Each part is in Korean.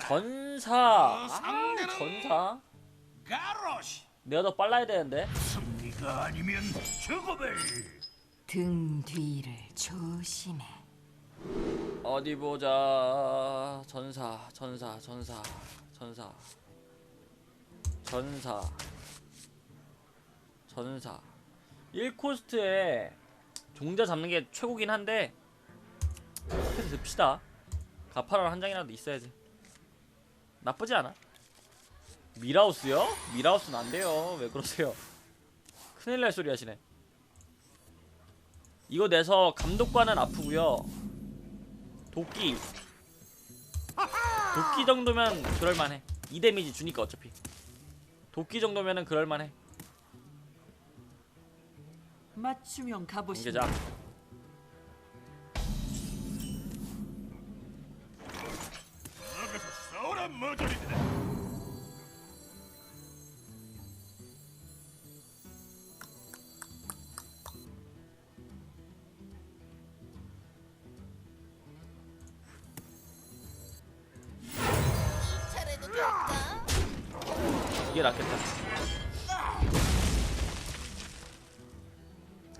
전사. 어, 아, 전사. 가로시. 내가 더 빨라야 되는데. 승리가 아니면 죽음을. 등 뒤를 조심해. 어디 보자. 전사, 전사, 전사, 전사, 전사, 전사. 1코스트에 종자 잡는 게 최고긴 한데 듭시다. 가파라 한 장이라도 있어야지. 나쁘지 않아. 미라우스요? 미라우스는 안 돼요. 왜 그러세요? 큰일 날 소리 하시네. 이거 내서 감독관은 아프고요. 도끼 도끼 정도면 그럴만해 2 데미지 주니까 어차피 도끼 정도면은 그럴만해 맞춤형 가보시. 공개자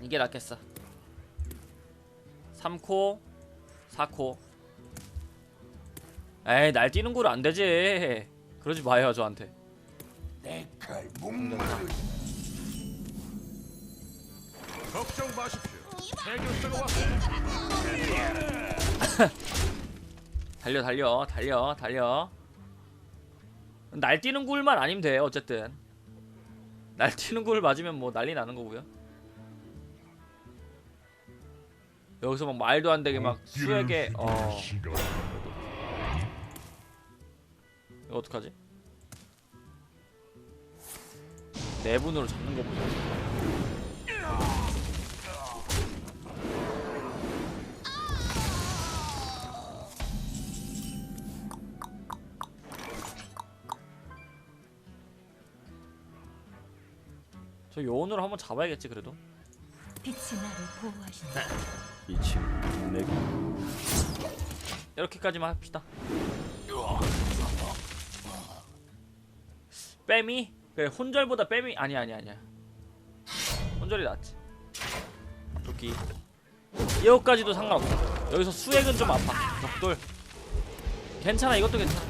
이게 낫겠어. 3코 4코. 에이 날뛰는 굴 안되지. 그러지 마요 저한테. 내칼. 걱정 마십시오. 달려 달려 달려 달려. 날뛰는 굴만 아니면 돼 어쨌든. 날뛰는 굴 맞으면 뭐 난리 나는 거고요 여기서 막 말도 안 되게 막 수에게 어 이거 어떡하지? 내분으로 잡는 거 보자 저 요원으로 한번 잡아야겠지 그래도 빛이 나를 보호하신다. 이 친구 내게 이렇게까지만 합시다. 뺨이 그래 혼절보다 뺨이 아니 아니 아니야. 혼절이 낫지. 도끼. 이거까지도 상관없어. 여기서 수액은 좀 아파. 벽돌. 괜찮아 이것도 괜찮아.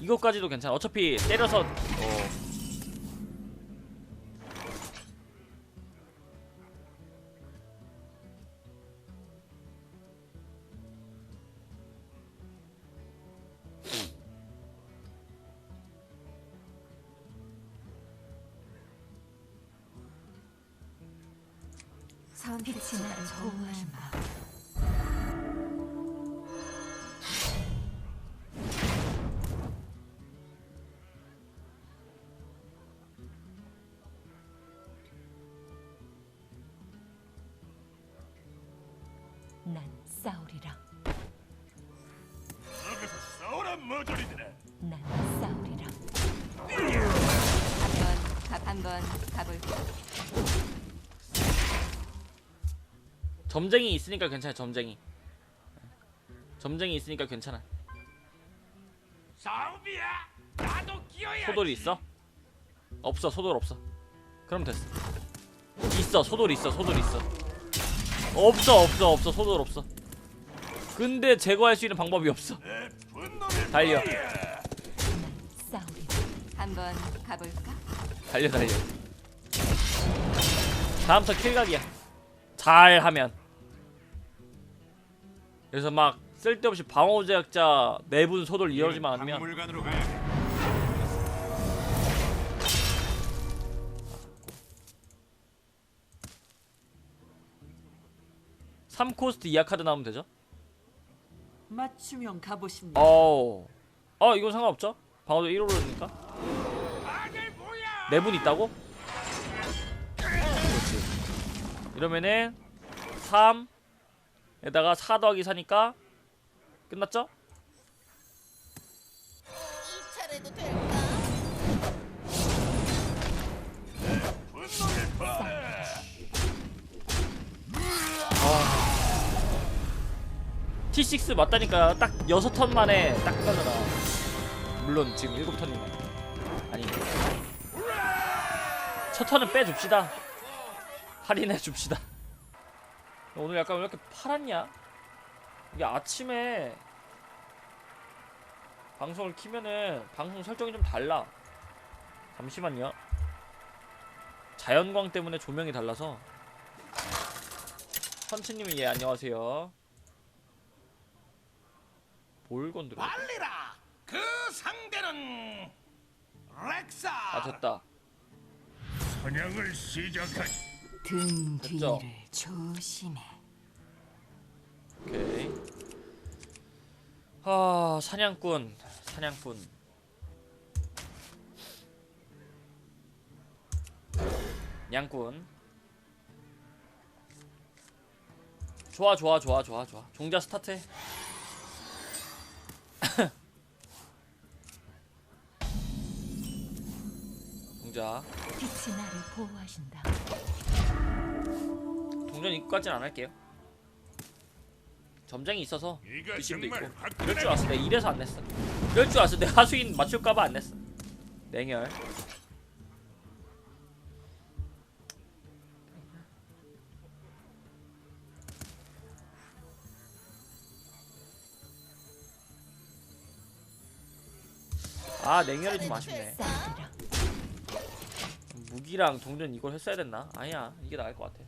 이것까지도 괜찮아. 어차피 때려서 어. 선 빛이 나를 보호하신다. 난 싸우리라. 너가서 싸우라 머저리들아. 난 싸우리라. 한번 한번 가볼까? 점쟁이 있으니까 괜찮아. 점쟁이. 점쟁이 있으니까 괜찮아. 싸움이야. 나도 끼어야. 소돌이 있어? 없어 소돌 없어 그럼 됐어 있어 소돌 있어 소돌 있어 없어 없어 없어 소돌 없어 근데 제거할 수 있는 방법이 없어 달려. 한번 가볼까? 달려 달려 다음부터 킬각이야 잘하면 그래서 막 쓸데없이 방어 제약자 내분 소돌 이어지만 않으면 박물관으로 가야 3코스트 이하 카드 나오면 되죠? 맞춤형 가보신다. 어우 어 이건 상관없죠? 방어도 1호로니까 아들 뭐야? 네분 있다고? 그렇지 이러면은 3 에다가 4 더하기 4니까 끝났죠? 보여야. T6 맞다니까 딱 6턴 만에 딱 끝나잖아. 물론 지금 7턴이네. 아니. 첫 턴은 빼줍시다. 할인해 줍시다 오늘 약간 왜 이렇게 파랗냐 이게 아침에 방송을 키면은 방송 설정이 좀 달라 잠시만요 자연광 때문에 조명이 달라서 선치님이 예 안녕하세요 뭘 건드려 빨리라. 그 상대는 렉사. 아 됐다 사냥을 시작하지. 등 됐죠? 뒤를 조심해. 오케이. 아 사냥꾼 사냥꾼. 양꾼. 좋아 좋아 좋아 좋아 좋아. 종자 스타트. 종자. 빛이 나를 보호하신다. 동전 입구까지는 안 할게요. 점쟁이 있어서 이거 의심도 있고. 이럴 줄 알았어. 내가 이래서 안 냈어. 이럴 줄 알았어. 내가 하수인 맞출까봐 안 냈어. 냉혈. 아 냉혈이 좀 아쉽네. 무기랑 동전 이걸 했어야 됐나? 아니야. 이게 나을 것 같아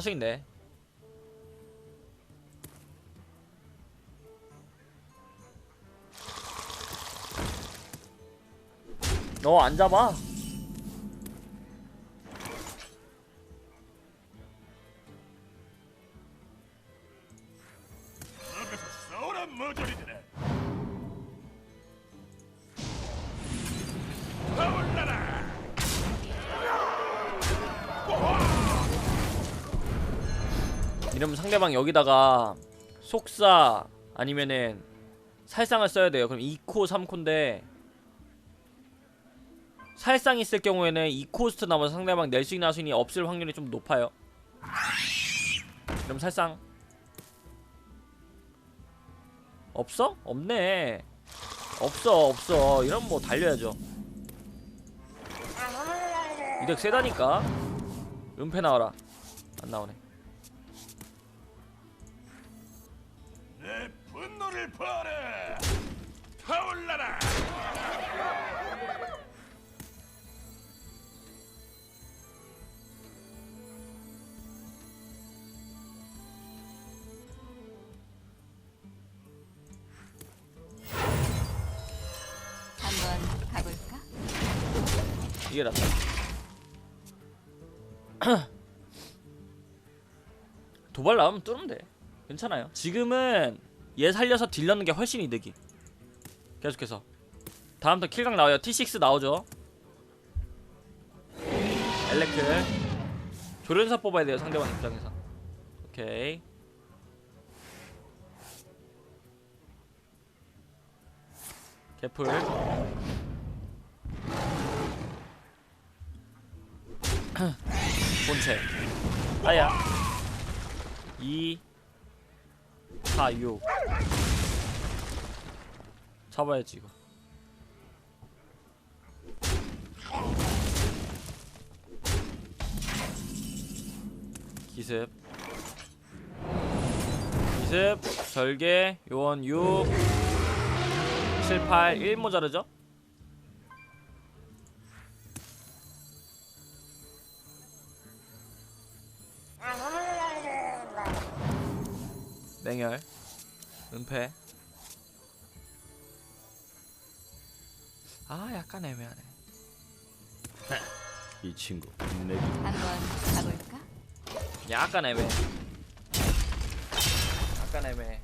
하수인데. 너안 잡아 상대방 여기다가 속사 아니면은 살상을 써야 돼요. 그럼 2코 3코인데 살상 있을 경우에는 2코스트 남아서 상대방 낼 수 있는 하수인이 없을 확률이 좀 높아요. 그럼 살상 없어? 없네. 없어 없어. 이러면 뭐 달려야죠. 이덱 세다니까. 은폐 나와라. 안 나오네. 분노를 봐라. 타올라라. 한번 가볼까? 이게 낫다. 도발 나오면 뚫으면 돼. 괜찮아요. 지금은 얘 살려서 딜 넣는 게 훨씬 이득이. 계속해서. 다음부터 킬각 나와요. T6 나오죠. 엘렉트. 조련사 뽑아야 돼요. 상대방 입장에서. 오케이. 개풀. 본체 아야 2 4 6 잡아야지 이거. 기습. 기습 절개 요원 6 7 8 1 모자르죠? 냉혈 은폐. 아 약간 애매하네. 이 친구 내기 한번 가볼까? 약간 애매해. 약간 애매해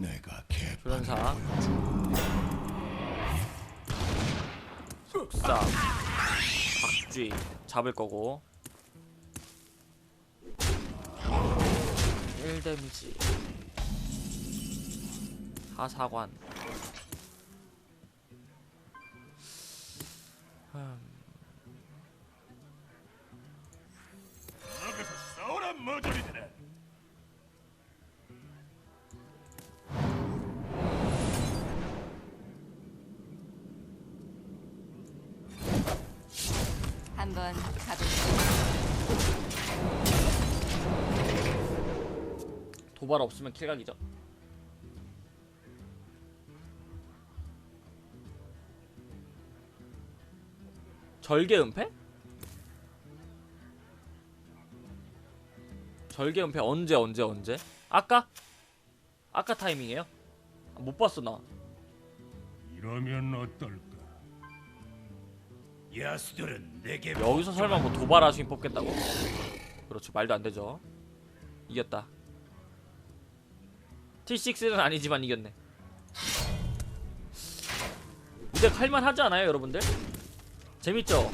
내가 개 조련사. 속사 박쥐 잡을 거고. 1 데미지. 하사관. 음, 도발 없으면 킬각이죠 절개 은폐? 절개 은폐 언제 언제 언제? 아까? 아까 타이밍이에요? 아, 못 봤어 나 이러면 어떨까? 야수들은 내게 여기서 설마 뭐 도발하신 뽑겠다고? 그렇죠 말도 안 되죠 이겼다 T6는 아니지만 이겼네 이제 할만하지 않아요 여러분들? 재밌죠?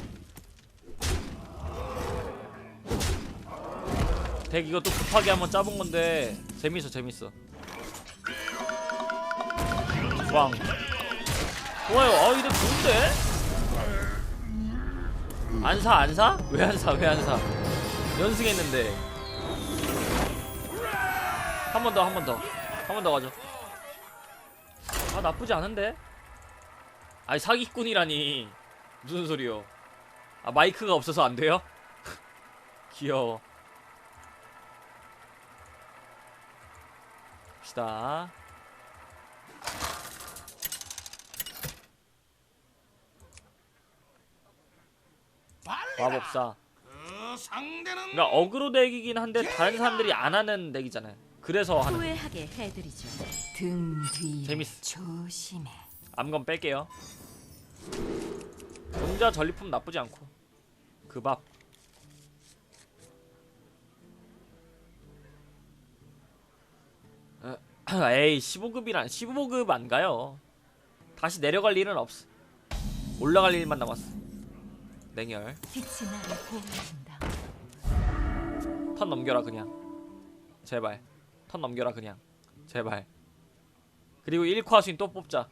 덱또 급하게 한번 짜본 건데 재밌어 재밌어 왕 좋아요 아 이거 좋은데? 안 사, 안 사? 왜 안 사, 왜 안 사? 연승했는데. 한 번 더, 한 번 더. 한 번 더 가죠. 아, 나쁘지 않은데? 아니, 사기꾼이라니. 무슨 소리요? 아, 마이크가 없어서 안 돼요? 귀여워. 봅시다. 마법사. 그 상대는 그러니까 어그로 덱이긴 한데 다른 사람들이 안 하는 덱이잖아요. 그래서 하는 후회하게 해드리죠. 등 뒤. 재밌어. 조심해. 암건 뺄게요. 종자 전리품 나쁘지 않고 그 밥. 어, 에이 15급이란 15급 안 가요. 다시 내려갈 일은 없어. 올라갈 일만 남았어. 냉혈 빛이 나를 보호하신다. 턴 넘겨라 그냥. 제발 턴 넘겨라 그냥. 제발. 그리고 1화 수인 또 뽑자.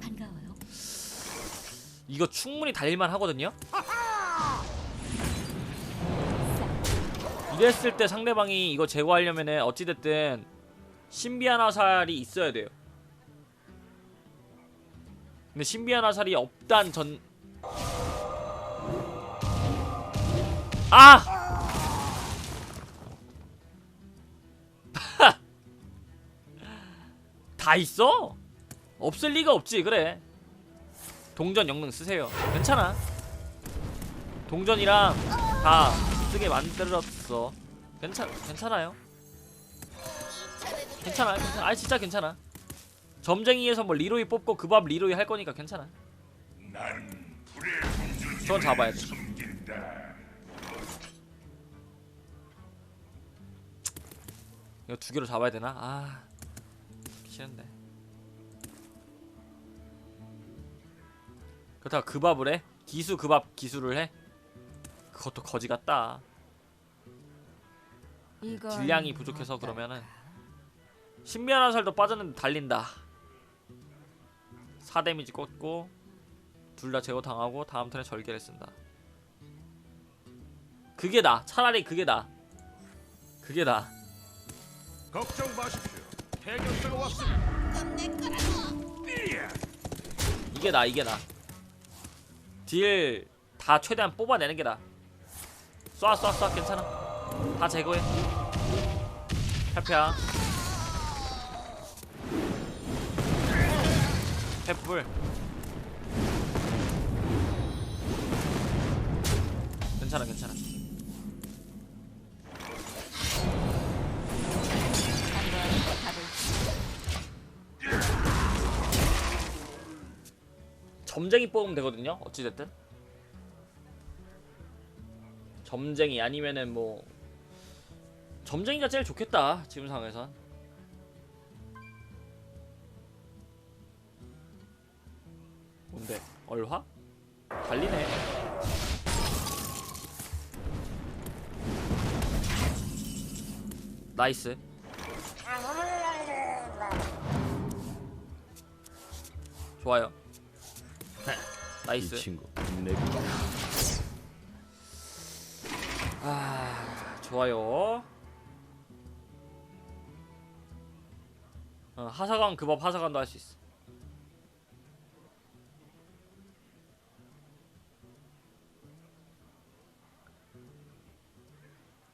반가워요. 이거 충분히 달릴만 하거든요. 이랬을 때 상대방이 이거 제거하려면은 어찌됐든 신비한 화살이 있어야 돼요. 근데 신비한 화살이 없단 전 아! 다 있어? 없을 리가 없지 그래 동전 영능 쓰세요. 괜찮아. 동전이랑 다 쓰게 만들었어. 괜찮 괜찮아요. 괜찮아, 괜찮아. 아 진짜 괜찮아. 점쟁이에서 뭐 리로이 뽑고 그 밥 리로이 할 거니까 괜찮아. 전 잡아야 돼. 이거 두 개로 잡아야 되나? 아 싫은데. 그렇다가 그 밥을 해? 기수 그 밥 기수를 해? 그것도 거지 같다. 질량이 부족해서 어떨까? 그러면은 신비한 화살도 빠졌는데 달린다 4 데미지 꽂고 둘 다 제거 당하고 다음 턴에 절개를 쓴다 그게 나 차라리 그게 나 그게 나 걱정 마십시오. 해결사가 왔습니다. 이게 나 이게 나 딜 다 최대한 뽑아내는 게 나. 쏴 쏴 쏴 괜찮아. 다 제거해. 페페야. 페풀. 괜찮아 괜찮아. 점쟁이 뽑으면 되거든요. 어찌 됐든. 점쟁이 아니면은 뭐 점쟁이가 제일 좋겠다 지금 상황에선 뭔데 얼화? 달리네 나이스 좋아요 나이스 친구 내게 아 좋아요. 어, 하사관 그 법 하사관도 할 수 있어.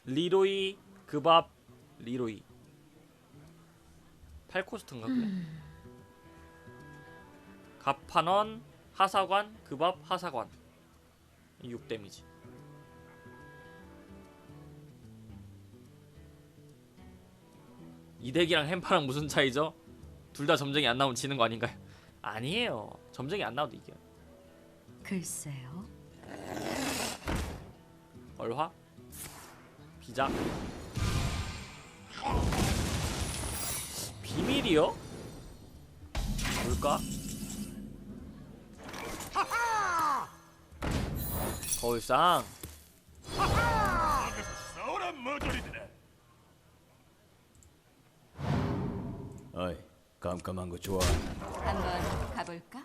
리로이 그밥 리로이 8코스트인가 그래? 갑판원 하사관 그 밥 하사관 6 데미지 이 덱이랑 햄파랑 무슨 차이죠? 둘 다 점쟁이 안 나오면 지는 거 아닌가요? 아니에요. 점쟁이 안 나와도 이겨요. 글쎄요. 얼화? 비자? 비밀이요? 뭘까? 거울상. 어이 깜깜한 거 좋아 한번 가볼까?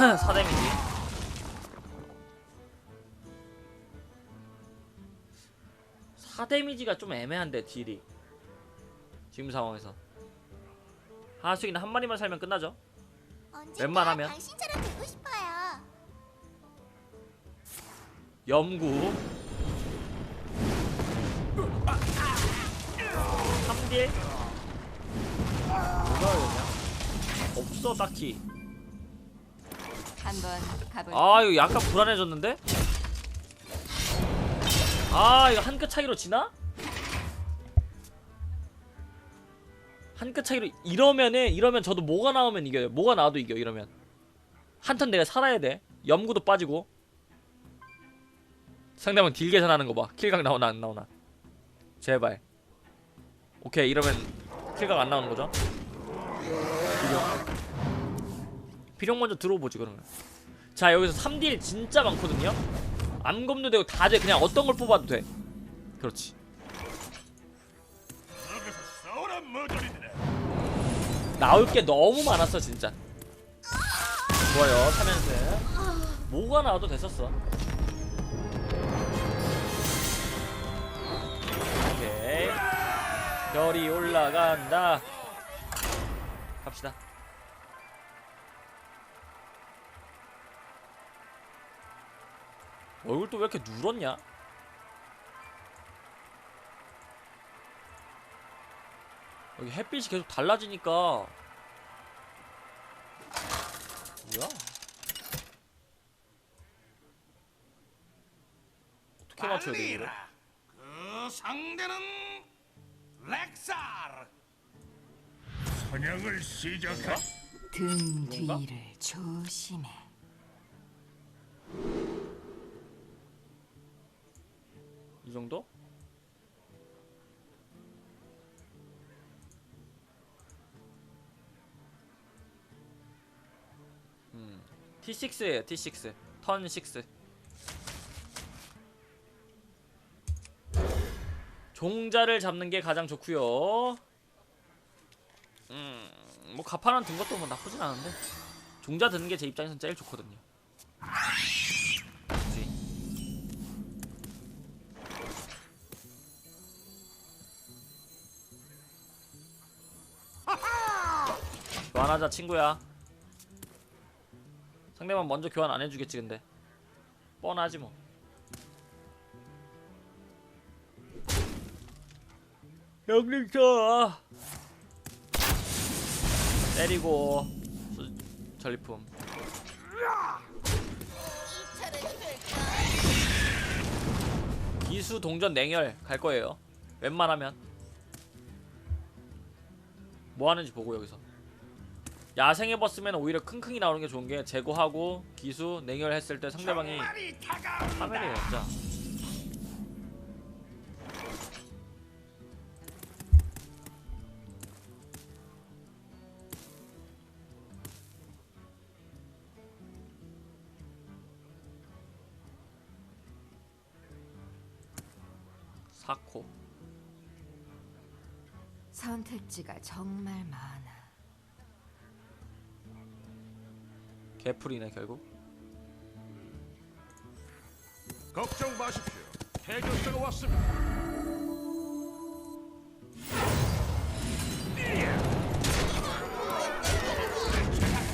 사데미지. 사데미지가좀 애매한데 딜이. 지금 상황에서. 하수기는 한 마리만 살면 끝나죠? 웬만하면. 당신처럼 되고 싶어요. 염구. 3딜. 뭐가 그냥 없어 딱히. 한번 가볼까? 아 이거 약간 불안해졌는데? 아 이거 한 끗 차이로 지나? 한 끗 차이로 이러면은 이러면 저도 뭐가 나오면 이겨요? 뭐가 나와도 이겨 이러면? 한 턴 내가 살아야 돼. 염구도 빠지고. 상대방 딜 계산하는 거 봐. 킬각 나오나 안 나오나. 제발. 오케이 이러면 킬각 안 나오는 거죠? 비룡 비룡 먼저 들어보지 그러면. 자 여기서 3딜 진짜 많거든요? 암검도 되고 다 돼. 그냥 어떤 걸 뽑아도 돼. 그렇지. 나올 게 너무 많았어 진짜. 좋아요. 3연승 뭐가 나와도 됐었어. 오케이. 별이 올라간다. 갑시다 얼굴 또 왜 이렇게 누렇냐? 여기 햇빛이 계속 달라지니까 뭐야? 어떻게 맞춰야 돼? 달리라. 그 상대는 렉사르. 사냥을 시작하. 등 뭔가? 뒤를 조심해. 이 정도? 음, T6예요 T6 턴 6. 종자를 잡는 게 가장 좋고요. 음, 뭐 가판한 든 것도 뭐 나쁘진 않은데 종자 드는 게 제 입장에선 제일 좋거든요. 교환하자 친구야. 상대방 먼저 교환 안 해주겠지 근데. 뻔하지 뭐. 형님 저 때리고 수, 전리품. 기수 동전 냉혈 갈 거예요. 웬만하면. 뭐 하는지 보고 여기서 야생에 벗으면 오히려 킁킁이 나오는 게 좋은 게 제거하고 기수 냉혈 했을 때 상대방이. 카메라에 진짜 사코 선택지가 정말 많아. 개풀이네 결국. 걱정 마십시오. 해결사가 왔습니다.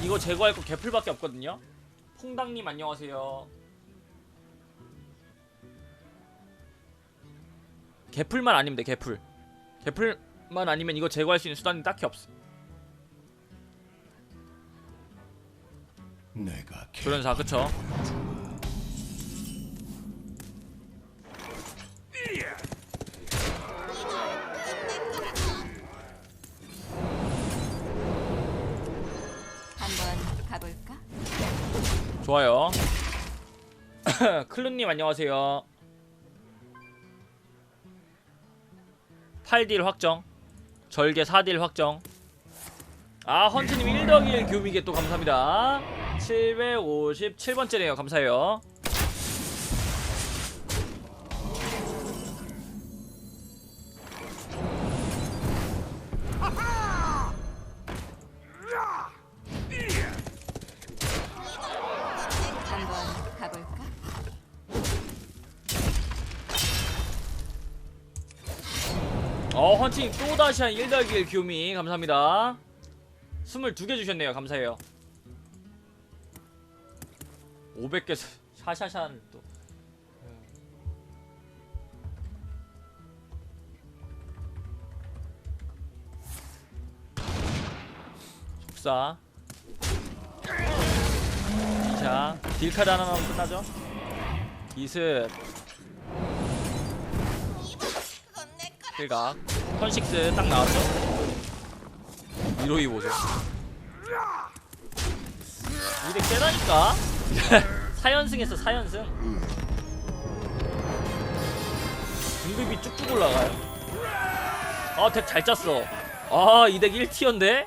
이거 제거할 거 개풀밖에 없거든요? 퐁당님 안녕하세요. 개풀만 아니면 돼 개풀. 개풀만 아니면 이거 제거할 수 있는 수단이 딱히 없어 내가 조련사 그쵸? 한번 가볼까? 좋아요. 클루님 안녕하세요. 8딜 확정. 절개 4딜 확정. 아 헌트님 1덕1 교미게 또 감사합니다 757번째네요. 감사해요? 어 헌팅 또다시 한 1덕1 교미 감사합니다. 22개 주셨네요. 감사해요 500개 샤샤샤는 또. 속사. 자 딜카드 하나 나오면 끝나죠? 이습 필각. 턴식스 딱 나왔죠? 이로이 보죠. 이게 세다니까 4연승 했어 4연승? 등급이 쭉쭉 올라가요. 아덱 잘 짰어. 아이 덱 1티어인데